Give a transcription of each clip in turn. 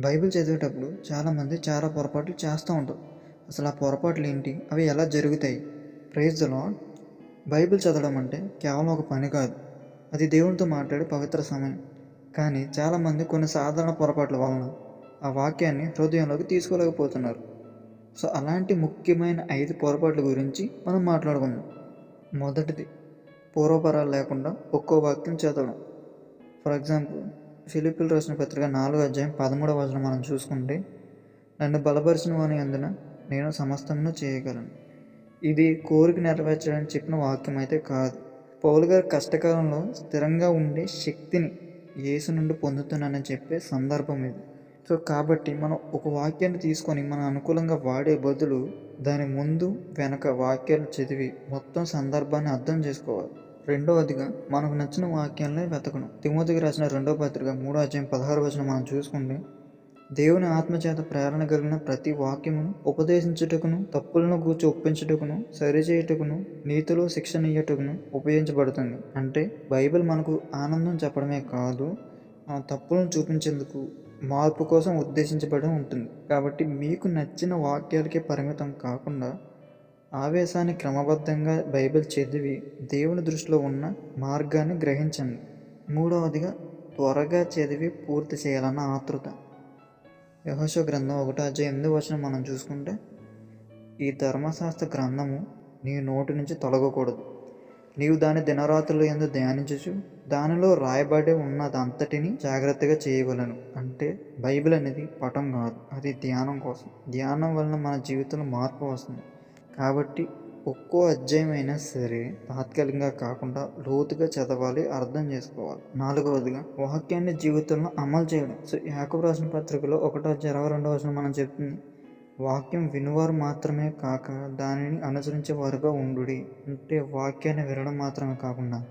Bible చదివేటప్పుడు చాలామంది చాలా పొరపాట్లు చేస్తూ ఉంటారు. అసలు ఆ పొరపాట్లు ఏంటి? అవి ఎలా జరుగుతాయి? ప్రైజ్ ద బైబిల్ చదవడం అంటే కేవలం ఒక పని కాదు. అది దేవునితో మాట్లాడే పవిత్ర సమయం. కానీ చాలామంది కొన్ని సాధారణ పొరపాట్ల వలన ఆ వాక్యాన్ని హృదయంలోకి తీసుకోలేకపోతున్నారు. సో అలాంటి ముఖ్యమైన ఐదు పొరపాట్ల గురించి మనం మాట్లాడుకుందాం. మొదటిది పూర్వపరాలు లేకుండా ఒక్కో వాక్యం చదవడం. ఫర్ ఎగ్జాంపుల్ ఫిలిపిల్ రాసిన పత్రిక నాలుగు అధ్యాయం పదమూడవ వచనం మనం చూసుకుంటే నన్ను బలపరిచిన వాని అందున నేను సమస్తమును చేయగలను. ఇది కోరిక నెరవేర్చడానికి చెప్పిన వాక్యం అయితే కాదు. పౌలు గారు కష్టకాలంలో స్థిరంగా ఉండే శక్తిని యేసు నుండి పొందుతున్నానని చెప్పే సందర్భం ఇది. సో కాబట్టి మనం ఒక వాక్యాన్ని తీసుకొని మన అనుకూలంగా వాడే బదులు దాని ముందు వెనక వాక్యాలు చదివి మొత్తం సందర్భాన్ని అర్థం చేసుకోవాలి. రెండవదిగా మనకు నచ్చిన వాక్యాలనే వెతకడం తిమోతికి రాసిన రెండవ పత్రిక మూడో అధ్యాయం పదహారు వచ్చిన మనం చూసుకుంటే దేవుని ఆత్మచేత ప్రేరణ కలిగిన ప్రతి వాక్యమును ఉపదేశించుటకును తప్పులను గూర్చి ఒప్పించుటకును సరిచేయుటకును నీతిలో శిక్షణయ్యటకును ఉపయోగించబడుతుంది. అంటే బైబిల్ మనకు ఆనందం చెప్పడమే కాదు ఆ తప్పులను చూపించేందుకు మార్పు కోసం ఉద్దేశించబడి ఉంటుంది. కాబట్టి మీకు నచ్చిన వాక్యాలకే పరిమితం కాకుండా ఆవేశాన్ని క్రమబద్ధంగా బైబిల్ చదివి దేవుని దృష్టిలో ఉన్న మార్గాన్ని గ్రహించండి. మూడవదిగా త్వరగా చదివి పూర్తి చేయాలన్న ఆతృత. యహోశో గ్రంథం ఒకటో అధ్యాయం ఎనిమిది వచనం మనం చూసుకుంటే ఈ ధర్మశాస్త్ర గ్రంథము నీ నోటి నుంచి తొలగకూడదు. నీవు దాని దినరాత్రులు ఎందు ధ్యానించచ్చు దానిలో రాయబడి ఉన్నదంతటిని జాగ్రత్తగా చేయగలను అంటే బైబిల్ అనేది పటం కాదు అది ధ్యానం కోసం. ధ్యానం వలన మన జీవితంలో మార్పు వస్తుంది. కాబట్టి ఒక్కో అధ్యాయమైనా సరే తాత్కాలికంగా కాకుండా లోతుగా చదవాలి అర్థం చేసుకోవాలి. నాలుగవదిగా వాక్యాన్ని జీవితంలో అమలు చేయడం. సో యాకబు రాసిన పత్రికలో ఒకటో జరవ ఇరవై రెండవ వచనం మనం చెప్తుంది. వాక్యం వినువారు మాత్రమే కాక దానిని అనుసరించే వారుగా ఉండు అంటే వాక్యాన్ని వినడం మాత్రమే కాకుండా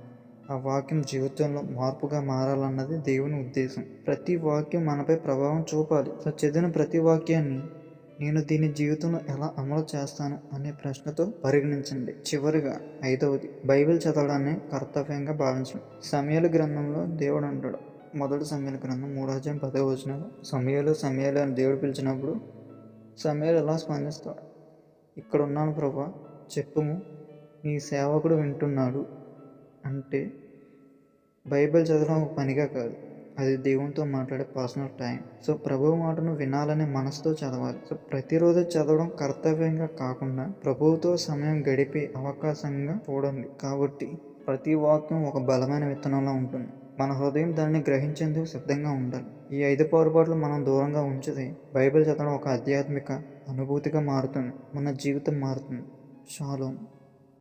ఆ వాక్యం జీవితంలో మార్పుగా మారాలన్నది దేవుని ఉద్దేశం. ప్రతి వాక్యం మనపై ప్రభావం చూపాలి. సో చదివిన ప్రతి వాక్యాన్ని నేను దీని జీవితంలో ఎలా అమలు చేస్తాను అనే ప్రశ్నతో పరిగణించండి. చివరిగా ఐదవది బైబిల్ చదవడాన్ని కర్తవ్యంగా భావించడం. సమయాల గ్రంథంలో దేవుడు అంటాడు. మొదటి సమయాల గ్రంథం మూడాధ్యాయం పదవ వచ్చిన సమయాలు సమయాలు అని దేవుడు పిలిచినప్పుడు సమయాలు ఎలా స్పందిస్తాడు? ఇక్కడ ఉన్నాను ప్రభా చెప్పుము నీ సేవకుడు వింటున్నాడు అంటే బైబిల్ చదవడం ఒక పనిగా కాదు. అది దేవునితో మాట్లాడే పర్సనల్ టైం సో ప్రభువు మాటను వినాలనే మనసుతో చదవాలి. సో ప్రతిరోజు చదవడం కర్తవ్యంగా కాకుండా ప్రభువుతో సమయం గడిపే అవకాశంగా చూడండి కాబట్టి ప్రతి వాక్యం ఒక బలమైన విత్తనంలా ఉంటుంది. మన హృదయం దానిని గ్రహించేందుకు సిద్ధంగా ఉండాలి. ఈ ఐదు పొరపాట్లు మనం దూరంగా ఉంచితే బైబిల్ చదవడం ఒక ఆధ్యాత్మిక అనుభూతిగా మారుతుంది. మన జీవితం మారుతుంది. షాలోన్